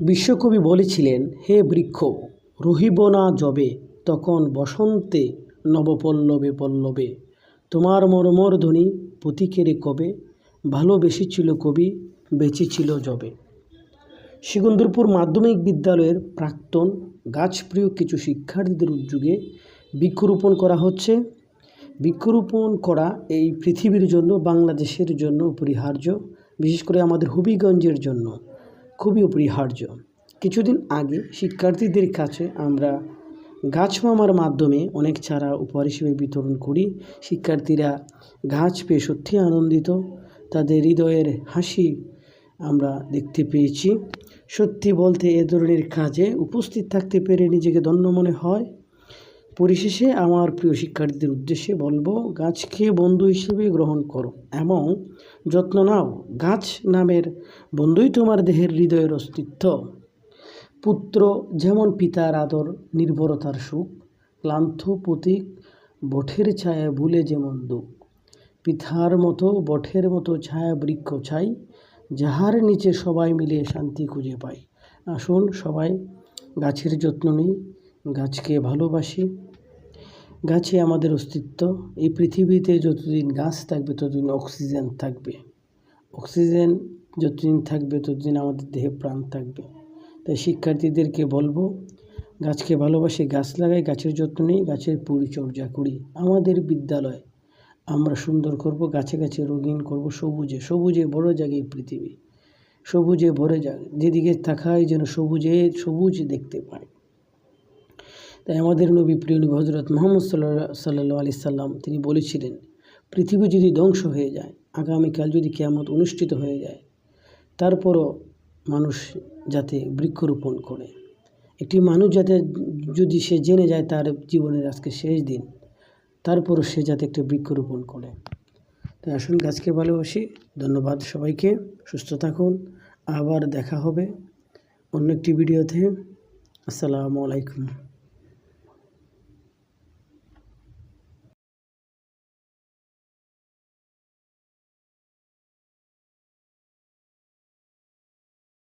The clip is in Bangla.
বিশ্বকবি বলেছিলেন, হে বৃক্ষ, রহিব না যবে, তখন বসন্তে নবপল্লবে পল্লবে। তোমার মর্মর ধ্বনি প্রতীকেরে কবে, ভালোবেসেছিল কবি, বেঁচেছিল যবে। সিকন্দরপুর মাধ্যমিক বিদ্যালয়ের প্রাক্তন গাছপ্রিয় কিছু শিক্ষার্থীদের উদ্যোগে বৃক্ষরোপণ করা হচ্ছে। বৃক্ষরোপণ করা এই পৃথিবীর জন্য, বাংলাদেশের জন্য অপরিহার্য বিশেষ করে আমাদের হবিগঞ্জের জন্য। খুবই অপরিহার্য। কিছুদিন আগে শিক্ষার্থীদের কাছে আমরা গাছ মামার মাধ্যমে অনেক চারা উপহার হিসেবে বিতরণ করি। শিক্ষার্থীরা গাছ পেয়ে সত্যি আনন্দিত। তাদের হৃদয়ের হাসি আমরা দেখতে পেয়েছি। সত্যি বলতে এ ধরনের কাজে উপস্থিত থাকতে পেরে নিজেকে ধন্য মনে হয়। পরিশেষে আমার প্রিয় শিক্ষার্থীদের উদ্দেশ্যে বলব, গাছকে বন্ধু হিসেবে গ্রহণ করো এবং যত্ন নাও। গাছ নামের বন্ধুই তোমার দেহের হৃদয়ের অস্তিত্ব। পুত্র যেমন পিতার আদর, নির্ভরতার সুখ, ক্লান্ত প্রতীক বঠের ছায়া ভুলে যেমন দুঃখ। পিতার মতো বঠের মতো ছায়া বৃক্ষ ছাই যাহার নিচে সবাই মিলে শান্তি খুঁজে পায়। আসুন সবাই গাছের যত্ন নিই, গাছকে ভালোবাসি। গাছে আমাদের অস্তিত্ব। এই পৃথিবীতে যতদিন গাছ থাকবে, ততদিন অক্সিজেন থাকবে। অক্সিজেন যতদিন থাকবে, ততদিন আমাদের দেহে প্রাণ থাকবে। তাই শিক্ষার্থীদেরকে বলব, গাছকে ভালোবাসি, গাছ লাগাই, গাছের যত্ন নিই, গাছের পরিচর্যা করি। আমাদের বিদ্যালয়, আমরা সুন্দর করব, গাছে গাছে রঙিন করব, সবুজে সবুজে বড় জায়গায় পৃথিবী। সবুজে ভরে যাক, যেদিকে তাকাই যেন সবুজে, সবুজ দেখতে পায় তাই আমাদের নবী প্রিয় নবী হজরত মোহাম্মদ সাল্লাহ আলি সাল্লাম তিনি বলেছিলেন, পৃথিবী যদি ধ্বংস হয়ে যায়, আগামীকাল যদি কেয়ামত অনুষ্ঠিত হয়ে যায়, তারপরও মানুষ যাতে বৃক্ষরোপণ করে। একটি মানুষ যাতে যদি সে জেনে যায় তার জীবনের আজকে শেষ দিন, তারপরও সে যাতে একটা বৃক্ষরোপণ করে। তাই আসুন গাছকে ভালোবাসি। ধন্যবাদ সবাইকে। সুস্থ থাকুন। আবার দেখা হবে অন্য একটি ভিডিওতে। আসসালামু আলাইকুম।